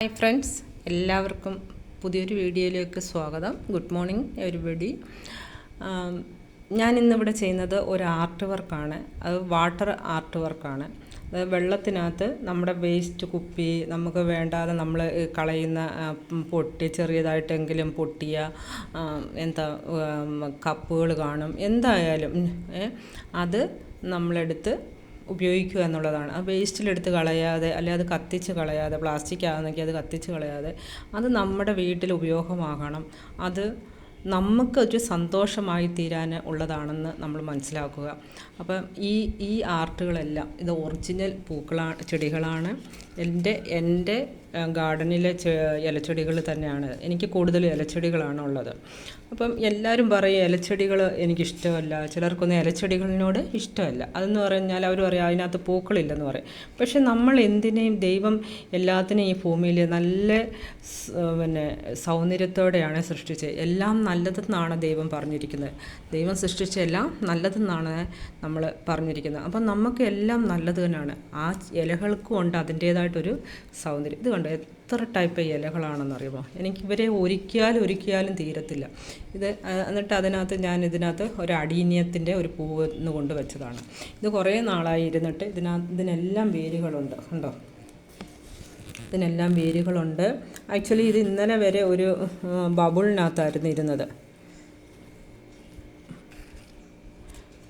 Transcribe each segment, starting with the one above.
Hi friends എല്ലാവർക്കും പുതിയൊരു വീഡിയോയിലേക്ക് സ്വാഗതം. ഗുഡ് മോർണിംഗ് എവരിബഡി ഞാൻ ഇന്നിവിടെ ചെയ്യുന്നത് ഒരു ആർട്ട് വർക്കാണ് അത് വാട്ടർ ആർട്ട് വർക്കാണ് അത് വെള്ളത്തിനകത്ത് നമ്മുടെ വേസ്റ്റ് കുപ്പി നമുക്ക് വേണ്ടാതെ നമ്മൾ കളയുന്ന പൊട്ടി ചെറിയതായിട്ടെങ്കിലും പൊട്ടിയ എന്താ കപ്പുകൾ കാണും. എന്തായാലും അത് നമ്മളെടുത്ത് ഉപയോഗിക്കുക എന്നുള്ളതാണ്. ആ വേസ്റ്റിലെടുത്ത് കളയാതെ അല്ലെ അത് കത്തിച്ച് കളയാതെ പ്ലാസ്റ്റിക് ആകുന്നെങ്കിൽ അത് കത്തിച്ച് കളയാതെ അത് നമ്മുടെ വീട്ടിൽ ഉപയോഗമാകണം. അത് നമുക്ക് ഒരു സന്തോഷമായി തീരാൻ ഉള്ളതാണെന്ന് നമ്മൾ മനസ്സിലാക്കുക. അപ്പം ഈ ഈ ആർട്ടുകളെല്ലാം ഇത് ഒറിജിനൽ പൂക്കളാണ് ചെടികളാണ്. എന്റെ എന്റെ ഗാർഡനിലെ ഇലച്ചെടികൾ തന്നെയാണ്. എനിക്ക് കൂടുതൽ ഇലച്ചെടികളാണ് ഉള്ളത് അപ്പം എല്ലാവരും പറയും ഇലച്ചെടികൾ എനിക്കിഷ്ടമല്ല. ചിലർക്കൊന്നും ഇലച്ചെടികളിനോട് ഇഷ്ടമല്ല. അതെന്ന് പറഞ്ഞാൽ അവർ പറയും അതിനകത്ത് പൂക്കളില്ലെന്ന് പറയും. പക്ഷെ നമ്മൾ എന്തിനേയും ദൈവം എല്ലാത്തിനെയും ഈ ഭൂമിയിൽ നല്ല പിന്നെ സൗന്ദര്യത്തോടെയാണ് സൃഷ്ടിച്ചത്. എല്ലാം നല്ലതെന്നാണ് ദൈവം പറഞ്ഞിരിക്കുന്നത്. ദൈവം സൃഷ്ടിച്ച എല്ലാം നല്ലതെന്നാണ് നമ്മൾ പറഞ്ഞിരിക്കുന്നത്. അപ്പം നമുക്ക് എല്ലാം നല്ലത് തന്നെയാണ്. ആ ഇലകൾക്കും ഉണ്ട് അതിന്റേതായിട്ടൊരു സൗന്ദര്യം. ഇത് കണ്ടോ? എത്ര ടൈപ്പ് ഇലകളാണെന്നറിയുമോ? എനിക്ക് ഇവരെ ഒരിക്കലും ഒരിക്കലും തീരത്തില്ല. ഇത് എന്നിട്ട് അതിനകത്ത് ഞാൻ ഇതിനകത്ത് ഒരു അടീനിയത്തിന്റെ ഒരു പൂവ് എന്ന് കൊണ്ട് വെച്ചതാണ്. ഇത് കുറേ നാളായി ഇരുന്നിട്ട് ഇതിനകത്ത് ഇതിനെല്ലാം വേരുകളുണ്ട്. ഉണ്ടോ ഇതിനെല്ലാം വേരുകളുണ്ട്. ആക്ച്വലി ഇത് ഇന്നലെ വരെ ഒരു ബബിളിനകത്തായിരുന്നു ഇരുന്നത്.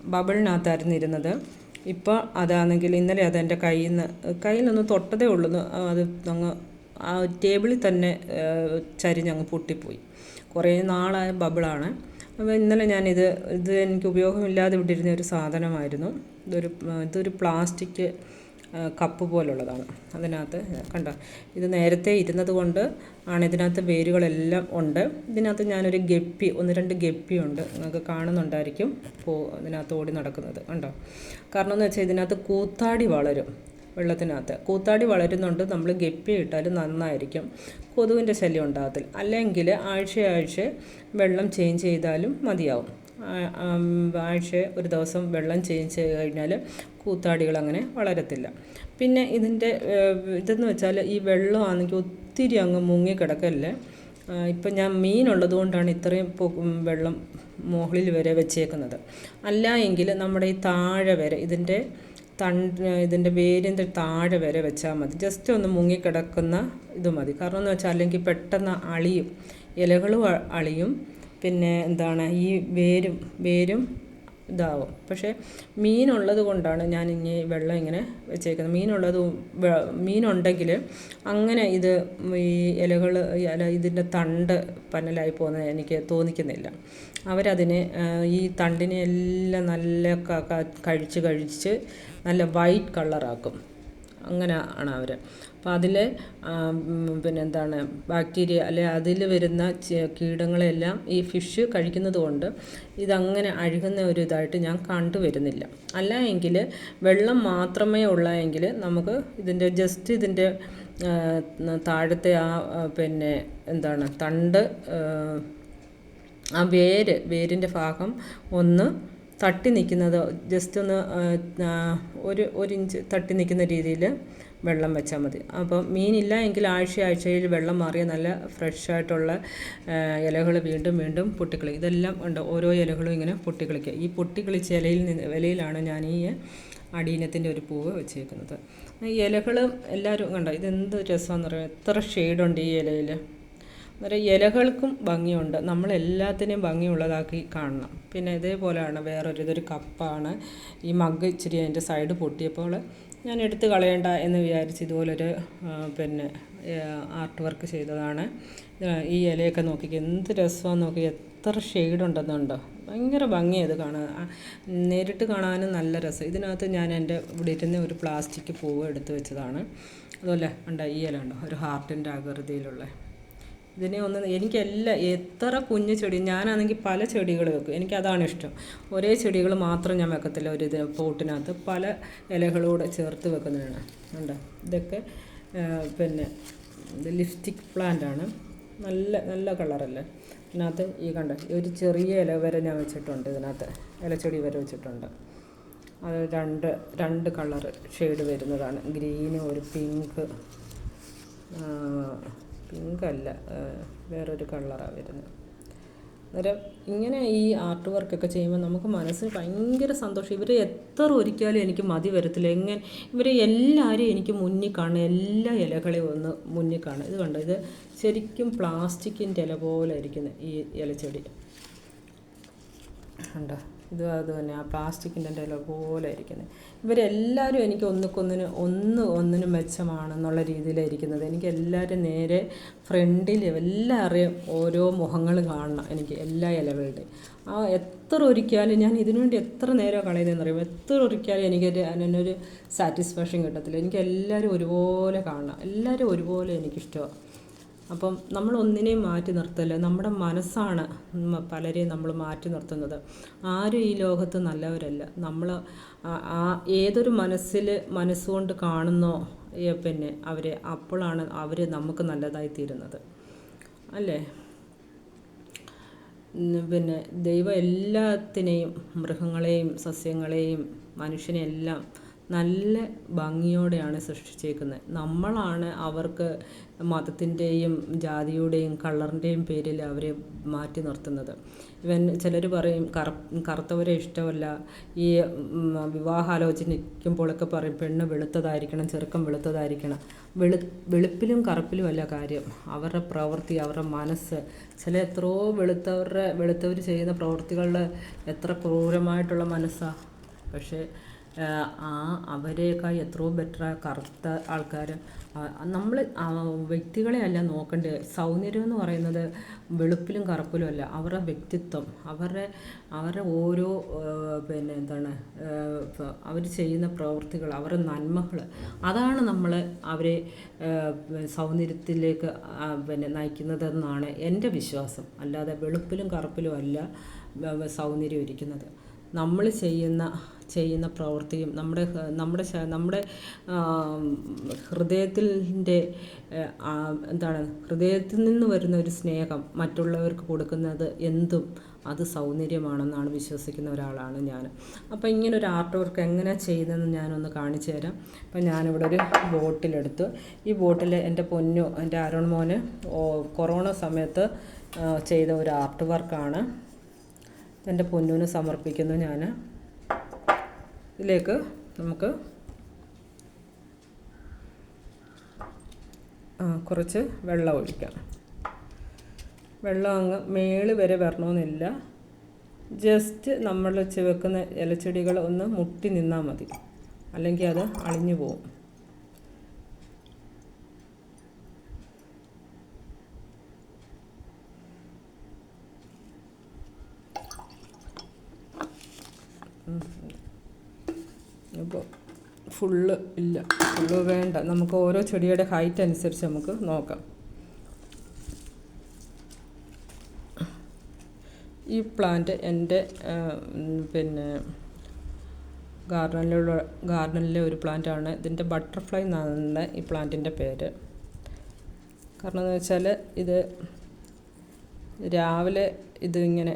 ബബിളിനകത്തായിരുന്നു ഇരുന്നത്. ഇപ്പോൾ അതാണെങ്കിൽ ഇന്നലെ അത് എന്റെ കയ്യിൽ നിന്ന് കയ്യിൽ നിന്ന് തൊട്ടതേ ഉള്ളൂ അത് അങ്ങ് ആ ടേബിളിൽ തന്നെ ചരിഞ്ഞങ്ങ് പൊട്ടിപ്പോയി. കുറേ നാളായ ബബിളാണ്. അപ്പോൾ ഇന്നലെ ഞാനിത് ഇത് എനിക്ക് ഉപയോഗമില്ലാതെ വിട്ടിരുന്ന ഒരു സാധനമായിരുന്നു. ഇതൊരു ഇതൊരു പ്ലാസ്റ്റിക് കപ്പ് പോലുള്ളതാണ്. അതിനകത്ത് കണ്ട? ഇത് നേരത്തെ ഇരുന്നത് കൊണ്ട് ആണ് ഇതിനകത്ത് വേരുകളെല്ലാം ഉണ്ട്. ഇതിനകത്ത് ഞാനൊരു ഗപ്പി ഒന്ന് രണ്ട് ഗപ്പിയുണ്ട് നിങ്ങൾക്ക് കാണുന്നുണ്ടായിരിക്കും. പോ ഇതിനകത്ത് ഓടി നടക്കുന്നത്. കണ്ടോ? കാരണം എന്ന് വെച്ചാൽ ഇതിനകത്ത് കൂത്താടി വളരും. വെള്ളത്തിനകത്ത്. കൂത്താടി വളരുന്നുണ്ട്. നമ്മൾ ഗപ്പി ഇട്ടാൽ നന്നായിരിക്കും. കൊതുവിന്റെ ശല്യം ഉണ്ടാകത്തിൽ അല്ലെങ്കിൽ ആഴ്ചയാഴ്ച വെള്ളം ചേഞ്ച് ചെയ്താലും മതിയാവും. ആഴ്ച ഒരു ദിവസം വെള്ളം ചേഞ്ച് ചെയ്ത് കഴിഞ്ഞാൽ കൂത്താടികൾ അങ്ങനെ വളരത്തില്ല. പിന്നെ ഇതിന്റെ ഇതെന്ന് വെച്ചാൽ ഈ വെള്ളമാണെങ്കിൽ ഒത്തിരി അങ്ങ് മുങ്ങി കിടക്കല്ലേ? ഇപ്പം ഞാൻ മീനുള്ളത് കൊണ്ടാണ് ഇത്രയും വെള്ളം മുകളിൽ വരെ വെച്ചേക്കുന്നത്. അല്ല എങ്കിൽ നമ്മുടെ ഈ താഴെ വരെ ഇതിന്റെ തണ്ട് ഇതിന്റെ വേരിന്റെ താഴെ വരെ വെച്ചാൽ മതി. ജസ്റ്റ് ഒന്ന് മുങ്ങിക്കിടക്കുന്ന ഇത് മതി. കാരണം എന്ന് വെച്ചാൽ അല്ലെങ്കിൽ പെട്ടെന്ന് അളിയും ഇലകളും അളിയും പിന്നെ എന്താണ് ഈ വേരും വേരും ഇതാവും. പക്ഷേ മീനുള്ളത് കൊണ്ടാണ് ഞാൻ ഇനി വെള്ളം ഇങ്ങനെ വെച്ചേക്കുന്നത്. മീനുള്ളത് മീനുണ്ടെങ്കിൽ അങ്ങനെ ഇത് ഈ ഇലകൾ അല്ല ഇതിന്റെ തണ്ട് പന്നലായി പോകുന്നത് എനിക്ക് തോന്നിക്കുന്നില്ല. അവരതിനെ ഈ തണ്ടിനെ എല്ലാം നല്ല കഴിച്ച് കഴിച്ച് നല്ല വൈറ്റ് കളറാക്കും അങ്ങനെ ആണ് അവർ അപ്പോൾ അതിൽ പിന്നെന്താണ് ബാക്ടീരിയ അല്ലെ അതിൽ വരുന്ന കീടങ്ങളെല്ലാം ഈ ഫിഷ് കഴിക്കുന്നത് കൊണ്ട് ഇതങ്ങനെ അഴുകുന്ന ഒരു ഇതായിട്ട് ഞാൻ കണ്ടുവരുന്നില്ല അല്ല എങ്കിൽ വെള്ളം മാത്രമേ ഉള്ള എങ്കിൽ നമുക്ക് ഇതിന്റെ ജസ്റ്റ് ഇതിന്റെ താഴത്തെ ആ പിന്നെ എന്താണ് തണ്ട് ആ വേര് വേരിന്റെ ഭാഗം ഒന്ന് തട്ടി നിൽക്കുന്നത് ജസ്റ്റ് ഒന്ന് ഒരു ഒരു ഇഞ്ച് തട്ടി നിൽക്കുന്ന രീതിയിൽ വെള്ളം വെച്ചാൽ മതി. അപ്പം മീനില്ല എങ്കിൽ ആഴ്ച ആഴ്ചയിൽ വെള്ളം മാറിയ നല്ല ഫ്രഷ് ആയിട്ടുള്ള ഇലകൾ വീണ്ടും വീണ്ടും പൊട്ടിക്കളി ഇതെല്ലാം ഉണ്ട്. ഓരോ ഇലകളും ഇങ്ങനെ പൊട്ടിക്കളിക്കുക. ഈ പൊട്ടിക്കളിച്ച ഇലയിൽ നിന്ന് ഇലയിലാണ് ഞാൻ ഈ അടീനത്തിന്റെ ഒരു പൂവ് വെച്ചേക്കുന്നത്. ഈ ഇലകൾ എല്ലാവരും കണ്ടോ? ഇതെന്ത് രസമാണെന്ന് പറയുക എത്ര ഷെയ്ഡുണ്ട് ഈ ഇലയിൽ. അന്നേരം ഇലകൾക്കും ഭംഗിയുണ്ട്. നമ്മൾ എല്ലാത്തിനെയും ഭംഗിയുള്ളതാക്കി കാണണം. പിന്നെ ഇതേപോലെയാണ് വേറൊരു ഇതൊരു കപ്പാണ്. ഈ മഗ് ഇച്ചിരി അതിന്റെ സൈഡ് പൊട്ടിയപ്പോൾ ഞാൻ എടുത്ത് കളയണ്ട എന്ന് വിചാരിച്ച് ഇതുപോലൊരു പിന്നെ ആർട്ട് വർക്ക് ചെയ്തതാണ്. ഈ ഇലയൊക്കെ നോക്കി എന്ത് രസമാണെന്ന് നോക്കി എത്ര ഷെയ്ഡ് ഉണ്ടെന്നുണ്ടോ ഭയങ്കര ഭംഗിയത് കാണാൻ. നേരിട്ട് കാണാനും നല്ല രസം. ഇതിനകത്ത് ഞാൻ എന്റെ ഇവിടെ നിന്ന് ഒരു പ്ലാസ്റ്റിക് പൂവ് എടുത്ത് വെച്ചതാണ്. അതുപോലെ ഉണ്ടോ ഈ ഇല ഉണ്ടോ ഒരു ഹാർട്ടിന്റെ ആകൃതിയിലുള്ള. ഇതിനെ ഒന്ന് എനിക്കെല്ലാം എത്ര കുഞ്ഞു ചെടി ഞാനാണെങ്കിൽ പല ചെടികൾ വെക്കും. എനിക്കതാണ് ഇഷ്ടം. ഒരേ ചെടികൾ മാത്രം ഞാൻ വെക്കത്തില്ല ഒരു പോട്ടിനകത്ത് പല ഇലകളൂടെ ചേർത്ത് വെക്കുന്നതാണ്. ഉണ്ട് ഇതൊക്കെ പിന്നെ ഇത് ലിപ്സ്റ്റിക് പ്ലാന്റ് ആണ്. നല്ല നല്ല കളറല്ലേ? ഇതിനകത്ത് ഈ കണ്ട ഒരു ചെറിയ ഇല വരെ ഞാൻ വെച്ചിട്ടുണ്ട് ഇതിനകത്ത്. ഇലച്ചെടി വരെ വെച്ചിട്ടുണ്ട്. അത് രണ്ട് രണ്ട് കളർ ഷെയ്ഡ് വരുന്നതാണ്. ഗ്രീനും ഒരു പിങ്ക് പിങ്കല്ല വേറൊരു കളറാണ് വരുന്നത്. അന്നേരം ഇങ്ങനെ ഈ ആർട്ട് വർക്കൊക്കെ ചെയ്യുമ്പോൾ നമുക്ക് മനസ്സിന് ഭയങ്കര സന്തോഷം. ഇവർ എത്ര ഒരിക്കലും എനിക്ക് മതി വരത്തില്ല. എങ്ങനെ ഇവർ എല്ലാവരും എനിക്ക് മുന്നിൽ കാണും എല്ലാ ഇലകളെയും ഒന്ന് മുന്നിൽ കാണും ഇത് കണ്ടോ? ഇത് ശരിക്കും പ്ലാസ്റ്റിക്കിന്റെ ഇല പോലെ ഇരിക്കുന്നത് ഈ ഇലച്ചെടി. കണ്ടോ? ഇത് അത് തന്നെ ആ പ്ലാസ്റ്റിക്കിന്റെ ഇല പോലെ ഇരിക്കുന്നത് ഇവരെല്ലാവരും എനിക്ക് ഒന്നുക്കൊന്നിന് ഒന്ന് ഒന്നിനും മെച്ചമാണെന്നുള്ള രീതിയിലാണ് ഇരിക്കുന്നത്. എനിക്ക് എല്ലാവരും നേരെ ഫ്രണ്ടിൽ എല്ലാവരെയും ഓരോ മുഖങ്ങൾ കാണണം എനിക്ക് എല്ലാ ഇലകളുടെയും. ആ എത്ര ഒരിക്കലും ഞാൻ ഇതിനുവേണ്ടി എത്ര നേരം കളയുന്നതെന്ന് അറിയുമോ? എത്ര ഒരിക്കലും എനിക്കൊരു അതിനൊരു സാറ്റിസ്ഫാക്ഷൻ കിട്ടത്തില്ല. എനിക്ക് എല്ലാവരും ഒരുപോലെ കാണണം. എല്ലാവരും ഒരുപോലെ എനിക്കിഷ്ടമാണ് അപ്പം നമ്മൾ ഒന്നിനെയും മാറ്റി നിർത്തല്ല നമ്മുടെ മനസ്സാണ് പലരെയും നമ്മൾ മാറ്റി നിർത്തുന്നത്. ആരും ഈ ലോകത്ത് നല്ലവരല്ല. നമ്മൾ ആ ഏതൊരു മനസ്സിൽ മനസ്സുകൊണ്ട് കാണുന്നോ പിന്നെ അവരെ അപ്പോഴാണ് അവർ നമുക്ക് നല്ലതായി തീരുന്നത്. അല്ലേ? പിന്നെ ദൈവം എല്ലാത്തിനെയും മൃഗങ്ങളെയും സസ്യങ്ങളെയും മനുഷ്യനെയെല്ലാം നല്ല ഭംഗിയോടെയാണ് സൃഷ്ടിച്ചേക്കുന്നത്. നമ്മളാണ് അവർക്ക് മതത്തിന്റെയും ജാതിയുടെയും കളറിന്റെയും പേരിൽ അവരെ മാറ്റി നിർത്തുന്നത്. ഇവൻ ചിലർ പറയും കറ കറുത്തവരെ ഇഷ്ടമല്ല. ഈ വിവാഹാലോചനയ്ക്കുമ്പോഴൊക്കെ പറയും പെണ്ണ് വെളുത്തതായിരിക്കണം ചെറുക്കം വെളുത്തതായിരിക്കണം. വെളു വെളുപ്പിലും കറുപ്പിലുമല്ല കാര്യം. അവരുടെ പ്രവൃത്തി അവരുടെ മനസ്സ്. ചില എത്രയോ വെളുത്തവരുടെ വെളുത്തവർ ചെയ്യുന്ന പ്രവൃത്തികളിൽ എത്ര ക്രൂരമായിട്ടുള്ള മനസ്സാണ് പക്ഷേ ആ അവരെക്കാൾ എത്രയോ ബെറ്റർ കറുത്ത ആൾക്കാർ നമ്മൾ വ്യക്തികളെ അല്ല നോക്കേണ്ടത് സൗന്ദര്യം എന്ന് പറയുന്നത് വെളുപ്പിലും കറുപ്പിലും അല്ല. അവരുടെ വ്യക്തിത്വം അവരുടെ അവരുടെ ഓരോ പിന്നെ എന്താണ് അവർ ചെയ്യുന്ന പ്രവൃത്തികൾ അവരുടെ നന്മകൾ അതാണ് നമ്മൾ അവരെ സൗന്ദര്യത്തിലേക്ക് പിന്നെ നയിക്കുന്നതെന്നാണ് എന്റെ വിശ്വാസം. അല്ലാതെ വെളുപ്പിലും കറുപ്പിലും അല്ല സൗന്ദര്യം ഇരിക്കുന്നത്. നമ്മൾ ചെയ്യുന്ന ചെയ്യുന്ന പ്രവൃത്തിയും നമ്മുടെ നമ്മുടെ നമ്മുടെ ഹൃദയത്തിന്റെ എന്താണ് ഹൃദയത്തിൽ നിന്ന് വരുന്ന ഒരു സ്നേഹം മറ്റുള്ളവർക്ക് കൊടുക്കുന്നത് എന്തും അത് സൗന്ദര്യമാണെന്നാണ് വിശ്വസിക്കുന്ന ഒരാളാണ് ഞാൻ. അപ്പോൾ ഇങ്ങനെ ഒരു ആർട്ട് വർക്ക് എങ്ങനെ ചെയ്യുന്നതെന്ന് ഞാനൊന്ന് കാണിച്ചു തരാം. അപ്പം ഞാനിവിടെ ഒരു ബോട്ടിലെടുത്തു. ഈ ബോട്ടിൽ എന്റെ പൊന്നു എന്റെ അരുൺ മോന് കൊറോണ സമയത്ത് ചെയ്ത ഒരു ആർട്ട് വർക്കാണ് എന്റെ പൊന്നുവിന് സമർപ്പിക്കുന്നു ഞാൻ ഇതിലേക്ക് നമുക്ക് കുറച്ച് വെള്ളം ഒഴിക്കാം. വെള്ളം അങ്ങ് മേൾ വരെ വരണമെന്നില്ല. ജസ്റ്റ് നമ്മൾ വെക്കുന്ന ഇലച്ചെടികൾ ഒന്ന് മുട്ടി നിന്നാൽ മതി. അല്ലെങ്കിൽ അത് അളിഞ്ഞു പോകും അപ്പോൾ ഫുള്ള് ഇല്ല. ഫുള്ള് വേണ്ട. നമുക്ക് ഓരോ ചെടിയുടെ ഹൈറ്റ് അനുസരിച്ച് നമുക്ക് നോക്കാം. ഈ പ്ലാന്റ് എന്റെ പിന്നെ ഗാർഡനിലുള്ള ഗാർഡനിലെ ഒരു പ്ലാന്റാണ് ഇതിന്റെ ബട്ടർഫ്ലൈ എന്നാണ് ഈ പ്ലാന്റിന്റെ പേര്. കാരണം എന്ന് വെച്ചാൽ ഇത് രാവിലെ ഇതിങ്ങനെ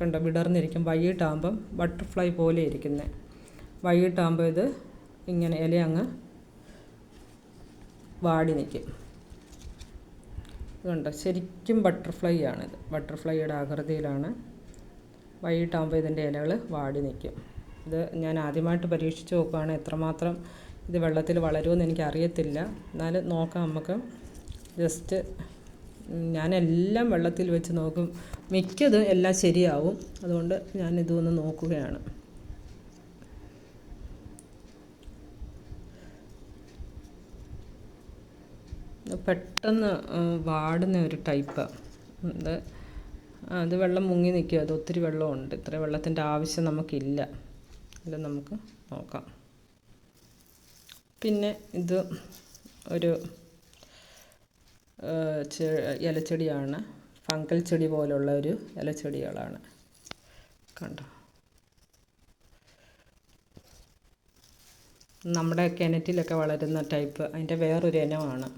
കണ്ട വിടർന്നിരിക്കും. വൈകിട്ടാകുമ്പം ബട്ടർഫ്ലൈ പോലെ ഇരിക്കുന്നത് വൈകിട്ടാകുമ്പോൾ ഇത് ഇങ്ങനെ ഇല അങ്ങ് വാടി നിൽക്കും ഇതുണ്ട്? ശരിക്കും ബട്ടർഫ്ലൈ ആണിത് ബട്ടർഫ്ലൈയുടെ ആകൃതിയിലാണ്. വൈകിട്ടാകുമ്പോൾ ഇതിന്റെ ഇലകൾ വാടി നിൽക്കും ഇത് ഞാൻ ആദ്യമായിട്ട് പരീക്ഷിച്ച് നോക്കുകയാണ് എത്രമാത്രം ഇത് വെള്ളത്തിൽ വളരുമെന്ന് എനിക്കറിയത്തില്ല. എന്നാലും നോക്കാം നമുക്ക്. ജസ്റ്റ് ഞാനെല്ലാം വെള്ളത്തിൽ വെച്ച് നോക്കും. മിക്കതും എല്ലാം ശരിയാവും. അതുകൊണ്ട് ഞാൻ ഇതൊന്ന് നോക്കുകയാണ്. പെട്ടെന്ന് വാടുന്ന ഒരു ടൈപ്പ്. അത് അത് വെള്ളം മുങ്ങി നിൽക്കുക അത് ഒത്തിരി വെള്ളമുണ്ട്. ഇത്ര വെള്ളത്തിന്റെ ആവശ്യം നമുക്കില്ല. അത് നമുക്ക് നോക്കാം. പിന്നെ ഇത് ഒരു ഇലച്ചെടിയാണ്. ഫങ്കൽ ചെടി പോലുള്ള ഒരു ഇലച്ചെടികളാണ്. കണ്ടോ? നമ്മുടെ കിണറ്റിലൊക്കെ വളരുന്ന ടൈപ്പ്. അതിന്റെ വേറൊരു ഇനമാണ്.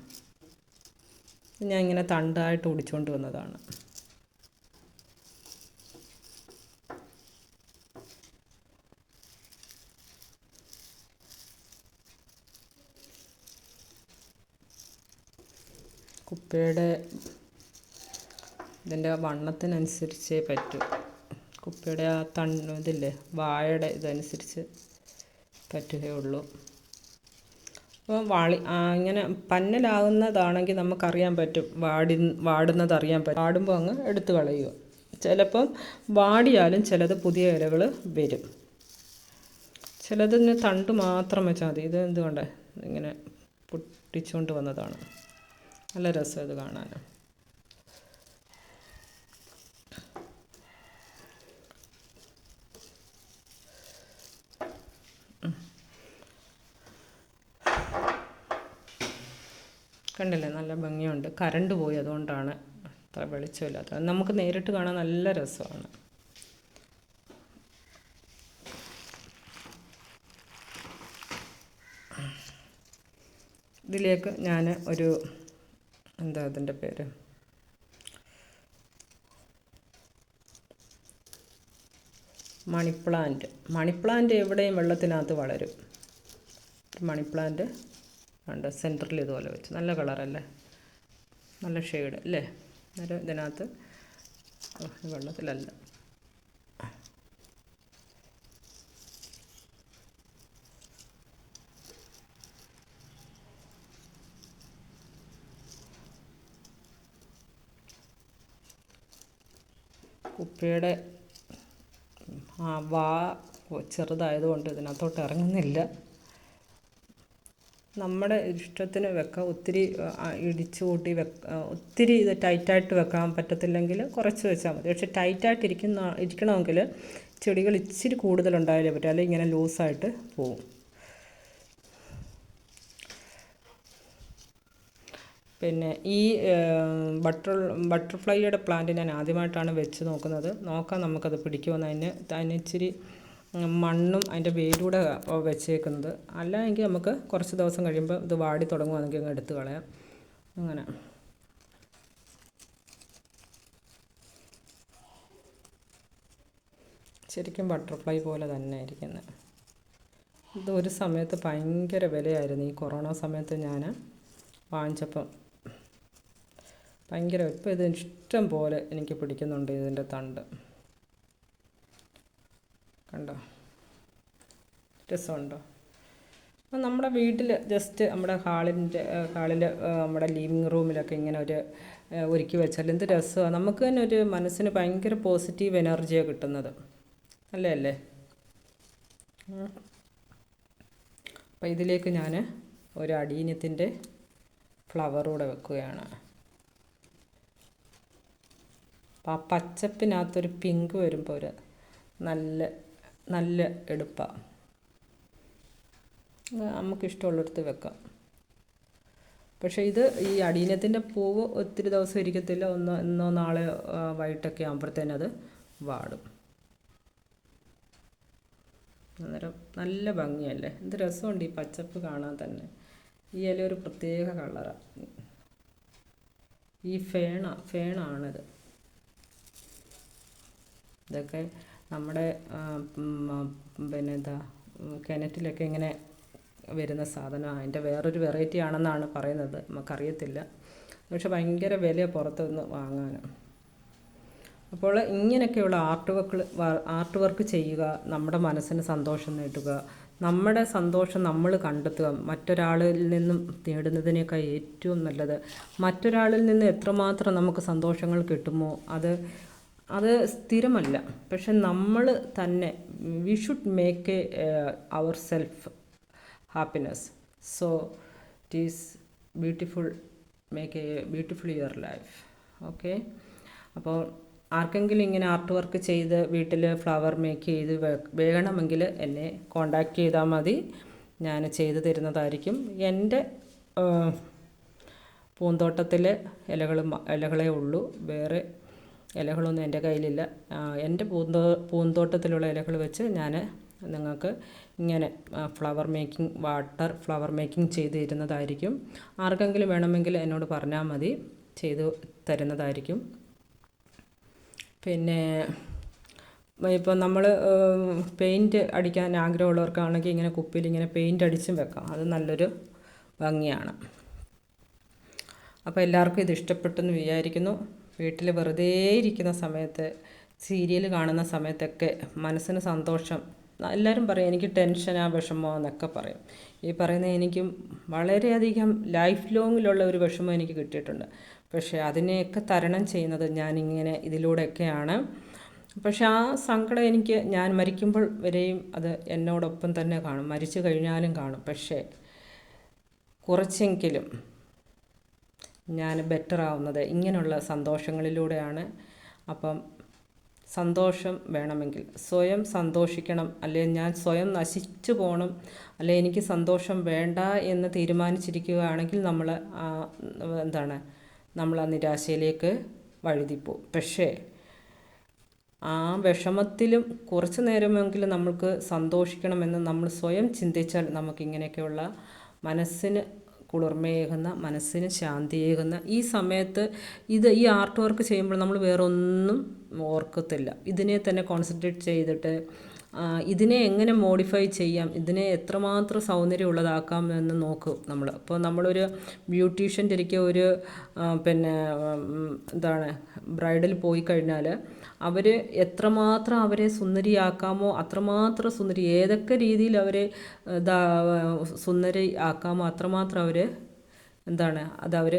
ഞാൻ ഇങ്ങനെ തണ്ടായിട്ട് ഒടിച്ചുകൊണ്ട് വന്നതാണ്. കുപ്പിയുടെ ഇതിന്റെ വണ്ണത്തിനനുസരിച്ചേ പറ്റൂ. കുപ്പിയുടെ ആ തണ്ണ് ഇതില്ലേ വാഴയുടെ ഇതനുസരിച്ച് പറ്റുകയുള്ളൂ. അപ്പോൾ വാളി ഇങ്ങനെ പന്നലാകുന്നതാണെങ്കിൽ നമുക്കറിയാൻ പറ്റും. വാടി വാടുന്നത് അറിയാൻ പറ്റും. വാടുമ്പോൾ അങ്ങ് എടുത്തു കളയുക. ചിലപ്പം വാടിയാലും ചിലത് പുതിയ ഇലകൾ വരും. ചിലതിന് തണ്ട് മാത്രം വെച്ചാൽ മതി. ഇത് എന്തുകൊണ്ട്? ഇങ്ങനെ പൊട്ടിച്ചുകൊണ്ട് വന്നതാണ്. നല്ല രസം ഇത് കാണാൻ കണ്ടില്ലേ? നല്ല ഭംഗിയുണ്ട്. കറണ്ട് പോയി അതുകൊണ്ടാണ് അത്ര വെളിച്ചമില്ലാത്ത നമുക്ക് നേരിട്ട് കാണാൻ നല്ല രസമാണ്. ഇതിലേക്ക് ഞാൻ ഒരു എന്താ അതിന്റെ പേര്? മണിപ്ലാന്റ്. മണിപ്ലാന്റ് എവിടെയും വെള്ളത്തിനകത്ത് വളരും. മണിപ്ലാന്റ് ഉണ്ട് സെന്ററിൽ ഇതുപോലെ വെച്ച്. നല്ല കളറല്ലേ നല്ല ഷെയ്ഡ് അല്ലേ? അന്നേരം ഇതിനകത്ത്. വെള്ളത്തിലല്ല. കുപ്പിയുടെ ആ വാ ചെറുതായതുകൊണ്ട് ഇതിനകത്തോട്ട് ഇറങ്ങുന്നില്ല. നമ്മുടെ ഇഷ്ടത്തിന് വെക്കാം ഒത്തിരി ഇടിച്ചു കൂട്ടി ഒത്തിരി ഇത് ടൈറ്റായിട്ട് വെക്കാൻ പറ്റത്തില്ലെങ്കിൽ കുറച്ച് വെച്ചാൽ മതി. പക്ഷേ ടൈറ്റായിട്ട് ഇരിക്കുന്ന ഇരിക്കണമെങ്കിൽ ചെടികൾ ഇച്ചിരി കൂടുതലുണ്ടായാലേ പറ്റും അല്ലെങ്കിൽ ഇങ്ങനെ ലൂസായിട്ട് പോവും. പിന്നെ ഈ ബട്ടർ ബട്ടർഫ്ലൈയുടെ പ്ലാന്റ് ഞാൻ ആദ്യമായിട്ടാണ് വെച്ച് നോക്കുന്നത്. നോക്കാം നമുക്കത് പിടിക്കുമെന്ന് അതിന് അതിന് ഇച്ചിരി മണ്ണും അതിന്റെ വേരൂടെ വെച്ചേക്കുന്നത്. അല്ല എങ്കിൽ നമുക്ക് കുറച്ച് ദിവസം കഴിയുമ്പോൾ ഇത് വാടി തുടങ്ങുവാണെങ്കിൽ അങ്ങ് എടുത്ത് കളയാം. അങ്ങനെ. ശരിക്കും ബട്ടർഫ്ലൈ പോലെ തന്നെ ഇരിക്കുന്നത് ഇത് ഒരു സമയത്ത് ഭയങ്കര വിലയായിരുന്നു. ഈ കൊറോണ സമയത്ത് ഞാൻ വാങ്ങിച്ചപ്പം ഭയങ്കര ഇപ്പം ഇത് ഇഷ്ടം പോലെ എനിക്ക് പിടിക്കുന്നുണ്ട് ഇതിന്റെ തണ്ട്. കണ്ടോ രസമുണ്ടോ? അപ്പം നമ്മുടെ വീട്ടിൽ ജസ്റ്റ് നമ്മുടെ ഹാളിന്റെ ഹാളിൽ നമ്മുടെ ലിവിങ് റൂമിലൊക്കെ ഇങ്ങനെ ഒരു ഒരുക്കി വെച്ചാൽ എന്ത് രസമാണ് നമുക്ക് തന്നെ ഒരു മനസ്സിന് ഭയങ്കര പോസിറ്റീവ് എനർജിയാണ് കിട്ടുന്നത്. അല്ലേ അല്ലേ? അപ്പം ഇതിലേക്ക് ഞാൻ ഒരു അടീനത്തിന്റെ ഫ്ലവറൂടെ വെക്കുകയാണ്. അപ്പം ആ പച്ചപ്പിനകത്തൊരു പിങ്ക് വരുമ്പോൾ ഒരു നല്ല നല്ല എടുപ്പാണ് നമുക്കിഷ്ടമുള്ളിടത്ത് വെക്കാം. പക്ഷേ ഇത് ഈ അടീനത്തിന്റെ പൂവ് ഒത്തിരി ദിവസം ഇരിക്കത്തില്ല. ഒന്നോ ഇന്നോ നാളെ വൈകിട്ടൊക്കെ ആകുമ്പോഴത്തേനും അത് വാടും. അന്നേരം നല്ല ഭംഗിയല്ലേ? എന്ത് രസമുണ്ട് ഈ പച്ചപ്പ് കാണാൻ തന്നെ. ഈ ഇല ഒരു പ്രത്യേക കളറാണ് ഈ ഫേണ ഫേണാണിത്. ഇതൊക്കെ നമ്മുടെ പിന്നെ എന്താ കിണറ്റിലൊക്കെ ഇങ്ങനെ വരുന്ന സാധനം അതിന്റെ വേറൊരു വെറൈറ്റി ആണെന്നാണ് പറയുന്നത്. നമുക്കറിയത്തില്ല. പക്ഷെ ഭയങ്കര വില പുറത്തുനിന്ന് വാങ്ങാൻ അപ്പോൾ ഇങ്ങനെയൊക്കെയുള്ള ആർട്ട് വർക്ക് ആർട്ട് വർക്ക് ചെയ്യുക നമ്മുടെ മനസ്സിന് സന്തോഷം നേടുക നമ്മുടെ സന്തോഷം നമ്മൾ കണ്ടെത്തുക മറ്റൊരാളിൽ നിന്നും നേടുന്നതിനേക്കാൾ ഏറ്റവും നല്ലത് മറ്റൊരാളിൽ നിന്ന് എത്രമാത്രം നമുക്ക് സന്തോഷങ്ങൾ കിട്ടുമോ അത് അത് സ്ഥിരമല്ല. പക്ഷെ നമ്മൾ തന്നെ we should make a our self happiness so it is beautiful make a beautiful your life okay അപ്പോൾ ആർക്കെങ്കിലും ഇങ്ങനെ ആർട്ട് വർക്ക് ചെയ്ത് വീട്ടിൽ ഫ്ലവർ മേക്ക് ചെയ്ത് വേണമെങ്കിൽ എന്നെ കോണ്ടാക്ട് ചെയ്താൽ മതി. ഞാൻ ചെയ്തു തരുന്നതായിരിക്കും. എന്റെ പൂന്തോട്ടത്തിൽ ഇലകൾ ഇലകളേ ഉള്ളൂ. വേറെ ഇലകളൊന്നും എന്റെ കയ്യിലില്ല. എന്റെ പൂന്തോ പൂന്തോട്ടത്തിലുള്ള ഇലകൾ വെച്ച് ഞാൻ നിങ്ങൾക്ക് ഇങ്ങനെ flower making water flower making ചെയ്ത് തരുന്നതായിരിക്കും ആർക്കെങ്കിലും വേണമെങ്കിൽ എന്നോട് പറഞ്ഞാൽ മതി. ചെയ്തു തരുന്നതായിരിക്കും. പിന്നെ ഇപ്പോൾ നമ്മൾ പെയിന്റ് അടിക്കാൻ ആഗ്രഹമുള്ളവർക്കാണെങ്കിൽ ഇങ്ങനെ കുപ്പിയിൽ ഇങ്ങനെ പെയിന്റ് അടിച്ചും വെക്കാം. അത് നല്ലൊരു ഭംഗിയാണ്. അപ്പോൾ എല്ലാവർക്കും ഇത് ഇഷ്ടപ്പെട്ടെന്ന് വിചാരിക്കുന്നു. വീട്ടിൽ വെറുതെ ഇരിക്കുന്ന സമയത്ത് സീരിയൽ കാണുന്ന സമയത്തൊക്കെ മനസ്സിന് സന്തോഷം. എല്ലാവരും പറയും എനിക്ക് ടെൻഷനാ വിഷമോ എന്നൊക്കെ പറയും. ഈ പറയുന്ന എനിക്കും വളരെയധികം ലൈഫ് ലോങ്ങിലുള്ള ഒരു വിഷമം എനിക്ക് കിട്ടിയിട്ടുണ്ട്. പക്ഷേ അതിനെയൊക്കെ തരണം ചെയ്യുന്നത് ഞാനിങ്ങനെ ഇതിലൂടെയൊക്കെയാണ്. പക്ഷേ ആ സങ്കടം എനിക്ക് ഞാൻ മരിക്കുമ്പോൾ വരെയും അത് എന്നോടൊപ്പം തന്നെ കാണും. മരിച്ചു കഴിഞ്ഞാലും കാണും. പക്ഷേ കുറച്ചെങ്കിലും ഞാൻ ബെറ്റർ ആവുന്നത്. ഇങ്ങനെയുള്ള സന്തോഷങ്ങളിലൂടെയാണ്. അപ്പം സന്തോഷം വേണമെങ്കിൽ സ്വയം സന്തോഷിക്കണം. അല്ലെങ്കിൽ ഞാൻ സ്വയം നശിച്ചു പോകണം അല്ലെ എനിക്ക് സന്തോഷം വേണ്ട എന്ന് തീരുമാനിച്ചിരിക്കുകയാണെങ്കിൽ നമ്മൾ എന്താണ് നമ്മൾ ആ നിരാശയിലേക്ക് വഴുതിപ്പോവും. പക്ഷേ ആ വിഷമത്തിലും കുറച്ച് നേരമെങ്കിലും നമ്മൾക്ക് സന്തോഷിക്കണമെന്ന് നമ്മൾ സ്വയം ചിന്തിച്ചാൽ നമുക്കിങ്ങനെയൊക്കെയുള്ള മനസ്സിന് കുളിർമയേകുന്ന മനസ്സിന് ശാന്തിയേകുന്ന ഈ സമയത്ത് ഇത് ഈ ആർട്ട് വർക്ക് ചെയ്യുമ്പോൾ നമ്മൾ വേറൊന്നും ഓർക്കത്തില്ല. ഇതിനെ തന്നെ കോൺസെൻട്രേറ്റ് ചെയ്തിട്ട് ഇതിനെ എങ്ങനെ മോഡിഫൈ ചെയ്യാം ഇതിനെ എത്രമാത്രം സൗന്ദര്യമുള്ളതാക്കാം എന്ന് നോക്കും നമ്മൾ. അപ്പോൾ നമ്മളൊരു ബ്യൂട്ടീഷ്യന്റെ ഇരിക്കുക ഒരു പിന്നെ എന്താണ് ബ്രൈഡൽ പോയി കഴിഞ്ഞാൽ അവർ എത്രമാത്രം അവരെ സുന്ദരിയാക്കാമോ അത്രമാത്രം സുന്ദരി ഏതൊക്കെ രീതിയിൽ അവരെ സുന്ദരി ആക്കാമോ അത്രമാത്രം അവർ എന്താണ് അതവർ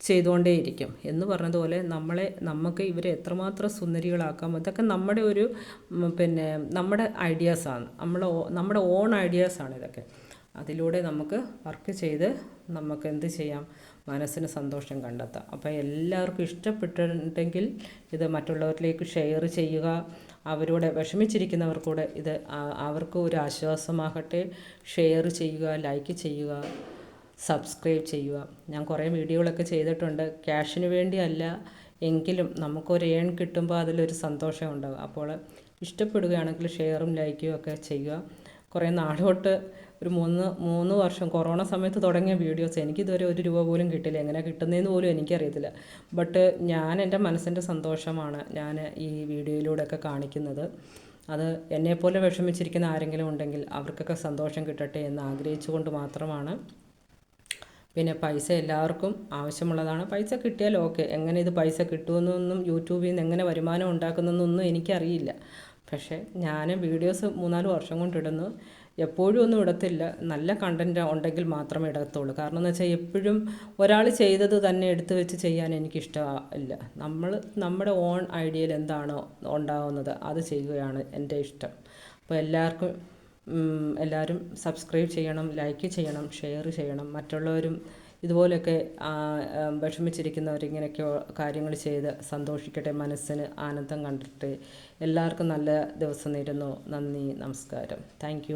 ചെയ്തുകൊണ്ടേയിരിക്കും. എന്ന് പറഞ്ഞതുപോലെ നമ്മളെ നമുക്ക് ഇവരെ എത്രമാത്രം സുന്ദരികളാക്കാം ഇതൊക്കെ നമ്മുടെ ഒരു പിന്നെ നമ്മുടെ ഐഡിയാസാണ് നമ്മളെ നമ്മുടെ ഓൺ ഐഡിയാസാണ് ഇതൊക്കെ. അതിലൂടെ നമുക്ക് വർക്ക് ചെയ്ത് നമുക്ക് എന്ത് ചെയ്യാം? മനസ്സിന് സന്തോഷം കണ്ടെത്താം. അപ്പോൾ എല്ലാവർക്കും ഇഷ്ടപ്പെട്ടിട്ടുണ്ടെങ്കിൽ ഇത് മറ്റുള്ളവരിലേക്ക് ഷെയർ ചെയ്യുക. അവരോട് വിഷമിച്ചിരിക്കുന്നവർക്കൂടെ ഇത് അവർക്ക് ഒരു ആശ്വാസമാകട്ടെ. ഷെയർ ചെയ്യുക ലൈക്ക് ചെയ്യുക സബ്സ്ക്രൈബ് ചെയ്യുക. ഞാൻ കുറേ വീഡിയോകളൊക്കെ ചെയ്തിട്ടുണ്ട്. ക്യാഷിന് വേണ്ടിയല്ല എങ്കിലും നമുക്കൊരു ഏൺ കിട്ടുമ്പോൾ അതിലൊരു സന്തോഷം ഉണ്ടാകും അപ്പോൾ ഇഷ്ടപ്പെടുകയാണെങ്കിൽ ഷെയറും ലൈക്കും ഒക്കെ ചെയ്യുക. കുറേ നാളോട്ട് ഒരു മൂന്ന് മൂന്ന് വർഷം കൊറോണ സമയത്ത് തുടങ്ങിയ വീഡിയോസ് എനിക്കിതുവരെ ഒരു രൂപ പോലും കിട്ടില്ല. എങ്ങനെ കിട്ടുന്നതെന്ന് പോലും എനിക്കറിയത്തില്ല. ബട്ട് ഞാൻ എന്റെ മനസ്സിന്റെ സന്തോഷമാണ് ഞാൻ ഈ വീഡിയോയിലൂടെയൊക്കെ കാണിക്കുന്നത്. അത് എന്നെപ്പോലെ വിഷമിച്ചിരിക്കുന്ന ആരെങ്കിലും ഉണ്ടെങ്കിൽ അവർക്കൊക്കെ സന്തോഷം കിട്ടട്ടെ എന്ന് ആഗ്രഹിച്ചുകൊണ്ട് മാത്രമാണ്. പിന്നെ പൈസ എല്ലാവർക്കും ആവശ്യമുള്ളതാണ്. പൈസ കിട്ടിയാൽ ഓക്കെ. എങ്ങനെ ഇത് പൈസ കിട്ടുമെന്നൊന്നും യൂട്യൂബിൽ നിന്ന് എങ്ങനെ വരുമാനം ഉണ്ടാക്കുന്നതെന്നൊന്നും എനിക്കറിയില്ല. പക്ഷേ ഞാൻ വീഡിയോസ് മൂന്നാൽ വർഷം കൊണ്ടിടുന്നു. എപ്പോഴും ഒന്നും ഇടത്തില്ല. നല്ല കണ്ടന്റ് ഉണ്ടെങ്കിൽ മാത്രമേ ഇടത്തുള്ളൂ. കാരണം എന്ന് വെച്ചാൽ എപ്പോഴും ഒരാൾ ചെയ്തത് തന്നെ എടുത്തു വെച്ച് ചെയ്യാൻ എനിക്കിഷ്ടമില്ല നമ്മൾ നമ്മുടെ ഓൺ ഐഡിയയിൽ എന്താണോ ഉണ്ടാവുന്നത് അത് ചെയ്യുകയാണ് എന്റെ ഇഷ്ടം. അപ്പോൾ എല്ലാവർക്കും എല്ലാവരും സബ്സ്ക്രൈബ് ചെയ്യണം ലൈക്ക് ചെയ്യണം ഷെയർ ചെയ്യണം. മറ്റുള്ളവരും ഇതുപോലെയൊക്കെ വിഷമിച്ചിരിക്കുന്നവർ ഇങ്ങനെയൊക്കെ കാര്യങ്ങൾ ചെയ്ത് സന്തോഷിക്കട്ടെ മനസ്സിന് ആനന്ദം കണ്ടിട്ട് എല്ലാവർക്കും നല്ല ദിവസം നേരുന്നു. നന്ദി നമസ്കാരം. താങ്ക്